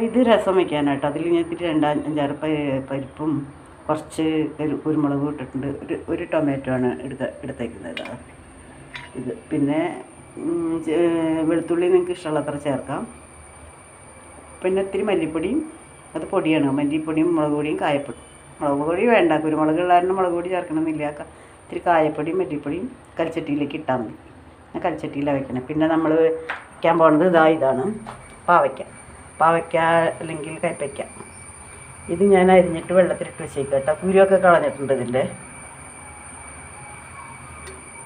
അപ്പോൾ ഇത് രസം വയ്ക്കാനാട്ടോ അതിൽ ഞാൻ ഇത്തിരി രണ്ടാം അഞ്ചാറ് പരിപ്പും കുറച്ച് കുരുമുളകും ഇട്ടിട്ടുണ്ട്. ഒരു ഒരു ടൊമാറ്റോ ആണ് എടുത്ത എടുത്തേക്കുന്നത്. ഇത് പിന്നെ വെളുത്തുള്ളി നിങ്ങൾക്ക് ഇഷ്ടമുള്ളത്ര ചേർക്കാം. പിന്നെ ഇത്തിരി മല്ലിപ്പൊടിയും അത് പൊടിയാണ്. മല്ലിപ്പൊടിയും മുളക് പൊടിയും കായപ്പൊടി. മുളക് പൊടി വേണ്ട. കുരുമുളക് ഉള്ളാരണം മുളക് പൊടി ചേർക്കണമെന്നില്ല. ഇത്തിരി കായപ്പൊടിയും മല്ലിപ്പൊടിയും കൽച്ചട്ടിയിലേക്ക് ഇട്ടാൽ മതി. ഞാൻ കൽച്ചട്ടിയിലാണ് വയ്ക്കണം പിന്നെ നമ്മൾ വയ്ക്കാൻ പോകുന്നത് ഇതാ ഇതാണ്. പാവയ്ക്ക. പാവയ്ക്ക അല്ലെങ്കിൽ കയ്പയ്ക്ക ഇത് ഞാൻ അരിഞ്ഞിട്ട് വെള്ളത്തിലിട്ട് വെച്ചേക്കാം കേട്ടോ. കുരുവൊക്കെ കളഞ്ഞിട്ടുണ്ട് ഇതിന്റെ.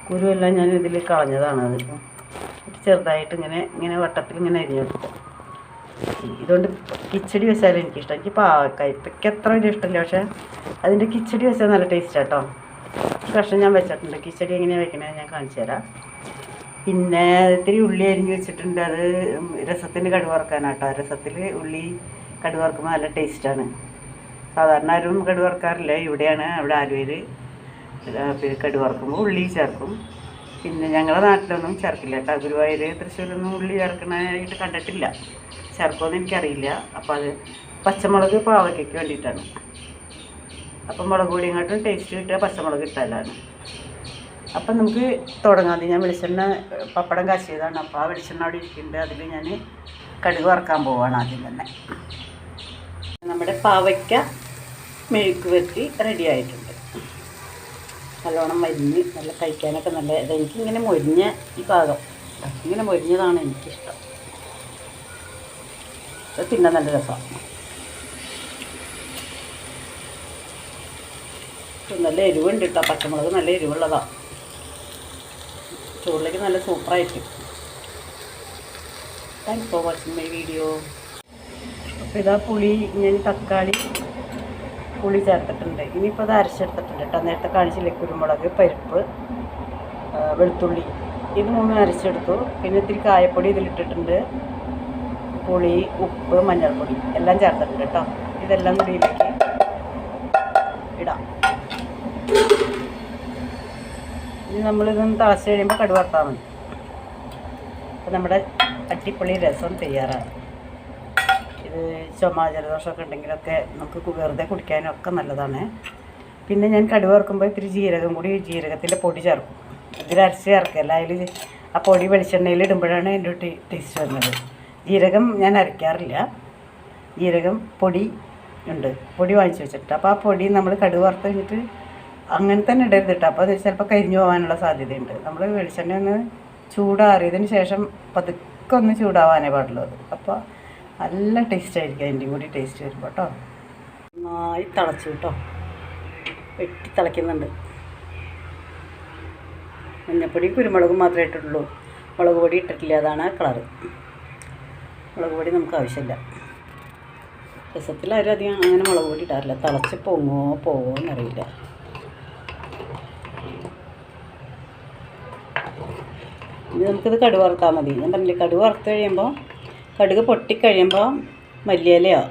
കുരുവെല്ലാം ഞാൻ ഇതിൽ കളഞ്ഞതാണ് അത്. ചെറുതായിട്ട് ഇങ്ങനെ ഇങ്ങനെ വട്ടത്തിൽ ഇങ്ങനെ അരിഞ്ഞെടുക്കും ഇതുകൊണ്ട് കിച്ചടി വെച്ചാലും എനിക്കിഷ്ടം. എനിക്ക് പാവക്കയ്പയ്ക്ക് അത്ര വലിയ ഇഷ്ടമില്ല. പക്ഷേ അതിന്റെ കിച്ചടി വെച്ചാൽ നല്ല ടേസ്റ്റ് കേട്ടോ. കഷ്ണം ഞാൻ വെച്ചിട്ടുണ്ട്. കിച്ചടി എങ്ങനെയാണ് വെക്കണമെന്ന് ഞാൻ കാണിച്ചു തരാം. പിന്നെ ഇത്തിരി ഉള്ളി അരിഞ്ഞ് വെച്ചിട്ടുണ്ട്. അത് രസത്തിന് കടുവറക്കാനാട്ടോ. രസത്തിൽ ഉള്ളി കടുവറക്കുമ്പോൾ നല്ല ടേസ്റ്റാണ്. സാധാരണ ആരും കടുവറക്കാറില്ല. ഇവിടെയാണ് അവിടെ ആലുവയിൽ പിന്നെ കടുവറക്കുമ്പോൾ ഉള്ളി ചേർക്കും. പിന്നെ ഞങ്ങളുടെ നാട്ടിലൊന്നും ചേർക്കില്ല കേട്ടോ. ഗുരുവായൂർ തൃശ്ശൂരൊന്നും ഉള്ളി ചേർക്കണതായിട്ട് കണ്ടിട്ടില്ല. ചേർക്കുമെന്ന് എനിക്കറിയില്ല. അപ്പോൾ അത് പച്ചമുളക് പാവയ്ക്കയ്ക്ക് വേണ്ടിയിട്ടാണ്. അപ്പം മുളക് പൊടിയും ടേസ്റ്റ് കിട്ടുക പച്ചമുളക് ഇട്ടാലാണ്. അപ്പം നമുക്ക് തുടങ്ങാം. ഞാൻ വെളിച്ചെണ്ണ പപ്പടം കാശിയതാണ് അപ്പോൾ ആ വെളിച്ചെണ്ണ അവിടെ ഇരിക്കുന്നുണ്ട്. അതിൽ ഞാൻ കടുക് വറുക്കാൻ പോവുകയാണ് ആദ്യം തന്നെ. നമ്മുടെ പാവയ്ക്ക മെഴുക്ക് വെട്ടി റെഡി ആയിട്ടുണ്ട്. നല്ലോണം മരിഞ്ഞ് നല്ല കഴിക്കാനൊക്കെ നല്ല എനിക്കിങ്ങനെ മൊരിഞ്ഞ ഈ പാകം ഇങ്ങനെ മൊരിഞ്ഞതാണ് എനിക്കിഷ്ടം. അത് തിന്നാൻ നല്ല രസമാണ് നല്ല എരിവുണ്ട് കേട്ടോ പച്ചമുളക് നല്ല എരിവുള്ളതാണ് ചോറിലേക്ക് നല്ല സൂപ്പറായിരിക്കും thanks for watching my video അപ്പോൾ ഇതാ പുളി ഞാൻ തക്കാളി പുളി ചേർത്തിട്ടുണ്ട്. ഇനിയിപ്പോൾ അത് അരച്ചെടുത്തിട്ടുണ്ട് കേട്ടോ. നേരത്തെ കാണിച്ചില്ലേ കുരുമുളക് പരിപ്പ് വെളുത്തുള്ളി. ഇത് മൂന്നും അരച്ചെടുത്തു. പിന്നെ ഇത്തിരി കായപ്പൊടി ഇതിലിട്ടിട്ടുണ്ട്. പുളി ഉപ്പ് മഞ്ഞൾപ്പൊടി എല്ലാം ചേർത്തിട്ടുണ്ട് കേട്ടോ. ഇതെല്ലാം കൂടി ഇടാം. ഇനി നമ്മളിതൊന്ന് തിളച്ച് കഴിയുമ്പോൾ കടുവർത്താൽ മതി. അപ്പോൾ നമ്മുടെ അട്ടിപ്പൊളി രസം തയ്യാറാണ്. ഇത് ചുമ ജലദോഷമൊക്കെ ഉണ്ടെങ്കിലൊക്കെ നമുക്ക് വെറുതെ കുടിക്കാനും ഒക്കെ നല്ലതാണ്. പിന്നെ ഞാൻ കടുവറുക്കുമ്പോൾ ഇത്തിരി ജീരകം കൂടി ജീരകത്തിന്റെ പൊടി ചേർക്കും. ഇതിൽ അരച്ച് ചേർക്കല്ല അതിൽ ആ പൊടി വെളിച്ചെണ്ണയിൽ ഇടുമ്പോഴാണ് എന്റെ ടേസ്റ്റ് വരുന്നത്. ജീരകം ഞാൻ അരയ്ക്കാറില്ല ജീരകം പൊടി ഉണ്ട്. പൊടി വാങ്ങിച്ച് വെച്ചിട്ട് അപ്പോൾ ആ പൊടി നമ്മൾ കടുവറുത്ത് കഴിഞ്ഞിട്ട് അങ്ങനെ തന്നെ ഇടരുത് കേട്ടോ. അപ്പോൾ ചിലപ്പോൾ കരിഞ്ഞു പോകാനുള്ള സാധ്യതയുണ്ട്. നമ്മൾ വെളിച്ചെണ്ണ ഒന്ന് ചൂടാറിയതിന് ശേഷം പതുക്കെ ഒന്ന് ചൂടാവാനേ പാടുള്ളൂ അത്. അപ്പോൾ നല്ല ടേസ്റ്റ് ആയിരിക്കും അതിന്റെയും കൂടി ടേസ്റ്റ് വരുമ്പോൾ കേട്ടോ നന്നായി തിളച്ചു കേട്ടോ വെട്ടി തിളയ്ക്കുന്നുണ്ട്. മഞ്ഞപ്പൊടി കുരുമുളകും മാത്രമേ ഇട്ടിട്ടുള്ളൂ. മുളക് പൊടി ഇട്ടിട്ടില്ല. അതാണ് കളറ് മുളക് പൊടി നമുക്ക് ആവശ്യമില്ല. രസത്തിൽ ആരും അധികം അങ്ങനെ മുളക് പൊടി ഇടാറില്ല. തിളച്ച് പൊങ്ങോ പോവോ എന്നറിയില്ല. ഇനി നമുക്കിത് കടുക് വറുത്താൽ മതി. ഞാൻ പറഞ്ഞില്ലേ കടുക് വറുത്ത് കഴിയുമ്പോൾ കടുക് പൊട്ടിക്കഴിയുമ്പോൾ മല്ലിയിലയോ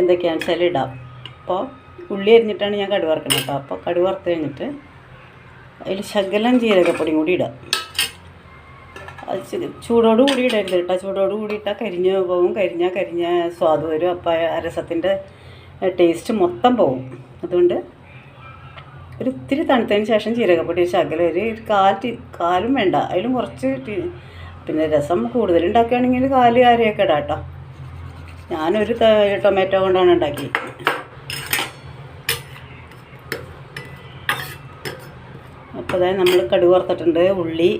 എന്തൊക്കെയാണെന്ന് വെച്ചാൽ ഇടാം. അപ്പോൾ ഉള്ളി അരിഞ്ഞിട്ടാണ് ഞാൻ കടുക് വറുക്കുന്നത് കേട്ടോ. അപ്പോൾ കടുക് വറുത്ത് കഴിഞ്ഞിട്ട് അതിൽ ശകലം ജീരകപ്പൊടിയും കൂടി ഇടാം. അത് ചൂടോടു കൂടി ഇടരുത് കേട്ടോ. ചൂടോട് കൂടി ഇട്ടാൽ കരിഞ്ഞ് പോകും കരിഞ്ഞാൽ കരിഞ്ഞ സ്വാദ് വരും. അപ്പോൾ രസത്തിന്റെ ടേസ്റ്റ് മൊത്തം പോകും അതുകൊണ്ട് ഒരു ഇത്തിരി തണുത്തതിന് ശേഷം ജീരകപ്പൊടി ശകലം ഒരു കാൽ കാലും വേണ്ട. അതിലും കുറച്ച് പിന്നെ രസം കൂടുതൽ ഉണ്ടാക്കുകയാണെങ്കിൽ കാൽ കാരിയൊക്കെ ഇടാം കേട്ടോ. ഞാനൊരു ടൊമാറ്റോ കൊണ്ടാണ് ഉണ്ടാക്കി അപ്പോൾ അതായത് നമ്മൾ കടുക് വറുത്തിട്ടുണ്ട്. ഉള്ളി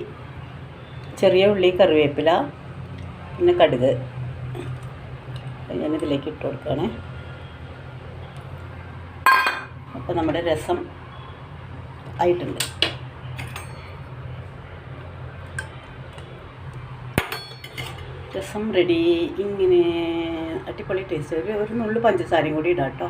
ചെറിയ ഉള്ളി കറിവേപ്പില പിന്നെ കടുക്. ഞാനിതിലേക്ക് ഇട്ട് കൊടുക്കുകയാണേ. അപ്പോൾ നമ്മുടെ രസം ആയിട്ടുണ്ട്. രസം റെഡി ഇങ്ങനെ അടിപൊളി ടേസ്റ്റ് ഒരു ഒരു നുള്ളു പഞ്ചസാരയും കൂടി ഇടാം കേട്ടോ.